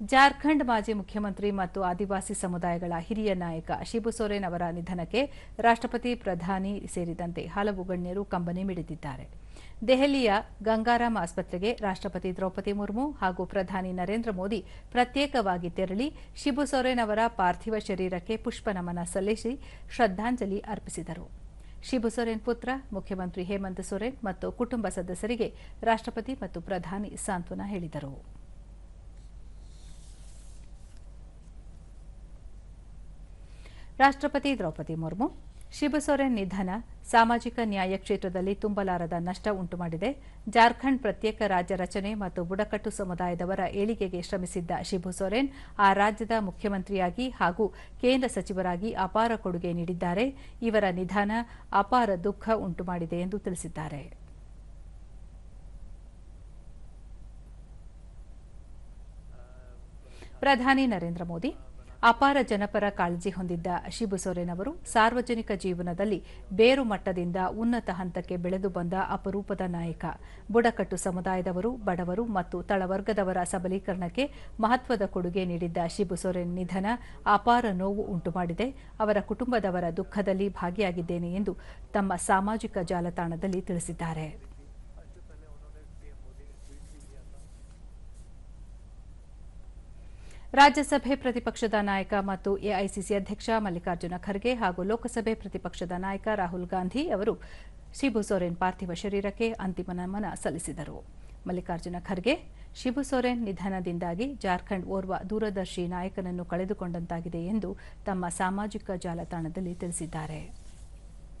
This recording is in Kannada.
ಜಾರ್ಖಂಡ್ ಮಾಜಿ ಮುಖ್ಯಮಂತ್ರಿ ಮತ್ತು ಆದಿವಾಸಿ ಸಮುದಾಯಗಳ ಹಿರಿಯ ನಾಯಕ ಶಿಬು ಸೊರೇನ್ ಅವರ ನಿಧನಕ್ಕೆ ರಾಷ್ಟ್ರಪತಿ ಪ್ರಧಾನಿ ಸೇರಿದಂತೆ ಹಲವು ಗಣ್ಯರು ಕಂಬನಿ ಮಿಡಿದಿದ್ದಾರೆ. ದೆಹಲಿಯ ಗಂಗಾರಾಮ್ ಆಸ್ಪತ್ರೆಗೆ ರಾಷ್ಟ್ರಪತಿ ದ್ರೌಪದಿ ಮುರ್ಮು ಹಾಗೂ ಪ್ರಧಾನಿ ನರೇಂದ್ರ ಮೋದಿ ಪ್ರತ್ಯೇಕವಾಗಿ ತೆರಳಿ ಶಿಬು ಸೊರೇನ್ ಅವರ ಪಾರ್ಥಿವ ಶರೀರಕ್ಕೆ ಪುಷ್ಪನಮನ ಸಲ್ಲಿಸಿ ಶ್ರದ್ದಾಂಜಲಿ ಅರ್ಪಿಸಿದರು. ಶಿಬು ಸೊರೇನ್ ಪುತ್ರ, ಮುಖ್ಯಮಂತ್ರಿ ಹೇಮಂತ್ ಸೊರೇನ್ ಮತ್ತು ಕುಟುಂಬ ಸದಸ್ಯರಿಗೆ ರಾಷ್ಟ್ರಪತಿ ಮತ್ತು ಪ್ರಧಾನಿ ಸಾಂತ್ವನ ಹೇಳಿದರು. ರಾಷ್ಟ್ರಪತಿ ದ್ರೌಪದಿ ಮುರ್ಮು, ಶಿಬು ಸೊರೇನ್ ನಿಧನ ಸಾಮಾಜಿಕ ನ್ಯಾಯ ಕ್ಷೇತ್ರದಲ್ಲಿ ತುಂಬಲಾರದ ನಷ್ಟ ಉಂಟುಮಾಡಿದೆ. ಜಾರ್ಖಂಡ್ ಪ್ರತ್ಯೇಕ ರಾಜ್ಯ ರಚನೆ ಮತ್ತು ಬುಡಕಟ್ಟು ಸಮುದಾಯದವರ ಏಳಿಗೆಗೆ ಶ್ರಮಿಸಿದ್ದ ಶಿಬು ಸೊರೆನ್ ಆ ರಾಜ್ಯದ ಮುಖ್ಯಮಂತ್ರಿಯಾಗಿ ಹಾಗೂ ಕೇಂದ್ರ ಸಚಿವರಾಗಿ ಅಪಾರ ಕೊಡುಗೆ ನೀಡಿದ್ದಾರೆ. ಇವರ ನಿಧನ ಅಪಾರ ದುಃಖ ಉಂಟುಮಾಡಿದೆ ಎಂದು ತಿಳಿಸಿದ್ದಾರೆ. ಪ್ರಧಾನಿ ನರೇಂದ್ರ ಮೋದಿ ಅಪಾರ ಜನಪರ ಕಾಳಜಿ ಹೊಂದಿದ್ದ ಶಿಬು ಸೊರೇನ್ ಅವರು ಸಾರ್ವಜನಿಕ ಜೀವನದಲ್ಲಿ ಬೇರು ಮಟ್ಟದಿಂದ ಉನ್ನತ ಹಂತಕ್ಕೆ ಬೆಳೆದು ಬಂದ ಅಪರೂಪದ ನಾಯಕ. ಬುಡಕಟ್ಟು ಸಮುದಾಯದವರು, ಬಡವರು ಮತ್ತು ತಳವರ್ಗದವರ ಸಬಲೀಕರಣಕ್ಕೆ ಮಹತ್ವದ ಕೊಡುಗೆ ನೀಡಿದ್ದ ಶಿಬು ಸೊರೇನ್ ನಿಧನ ಅಪಾರ ನೋವು ಉಂಟುಮಾಡಿದೆ. ಅವರ ಕುಟುಂಬದವರ ದುಃಖದಲ್ಲಿ ಭಾಗಿಯಾಗಿದ್ದೇನೆ ಎಂದು ತಮ್ಮ ಸಾಮಾಜಿಕ ಜಾಲತಾಣದಲ್ಲಿ ತಿಳಿಸಿದ್ದಾರೆ. ರಾಜ್ಯಸಭೆ ಪ್ರತಿಪಕ್ಷದ ನಾಯಕ ಮತ್ತು ಎಐಸಿಸಿ ಅಧ್ಯಕ್ಷ ಮಲ್ಲಿಕಾರ್ಜುನ ಖರ್ಗೆ ಹಾಗೂ ಲೋಕಸಭೆ ಪ್ರತಿಪಕ್ಷದ ನಾಯಕ ರಾಹುಲ್ ಗಾಂಧಿ ಅವರು ಶಿಬು ಸೊರೇನ್ ಪಾರ್ಥಿವ ಶರೀರಕ್ಕೆ ಅಂತಿಮ ನಮನ ಸಲ್ಲಿಸಿದರು. ಮಲ್ಲಿಕಾರ್ಜುನ ಖರ್ಗೆ, ಶಿಬು ಸೊರೇನ್ ನಿಧನದಿಂದಾಗಿ ಜಾರ್ಖಂಡ್ ಓರ್ವ ದೂರದರ್ಶಿ ನಾಯಕನನ್ನು ಕಳೆದುಕೊಂಡಂತಾಗಿದೆ ಎಂದು ತಮ್ಮ ಸಾಮಾಜಿಕ ಜಾಲತಾಣದಲ್ಲಿ ತಿಳಿಸಿದ್ದಾರೆ.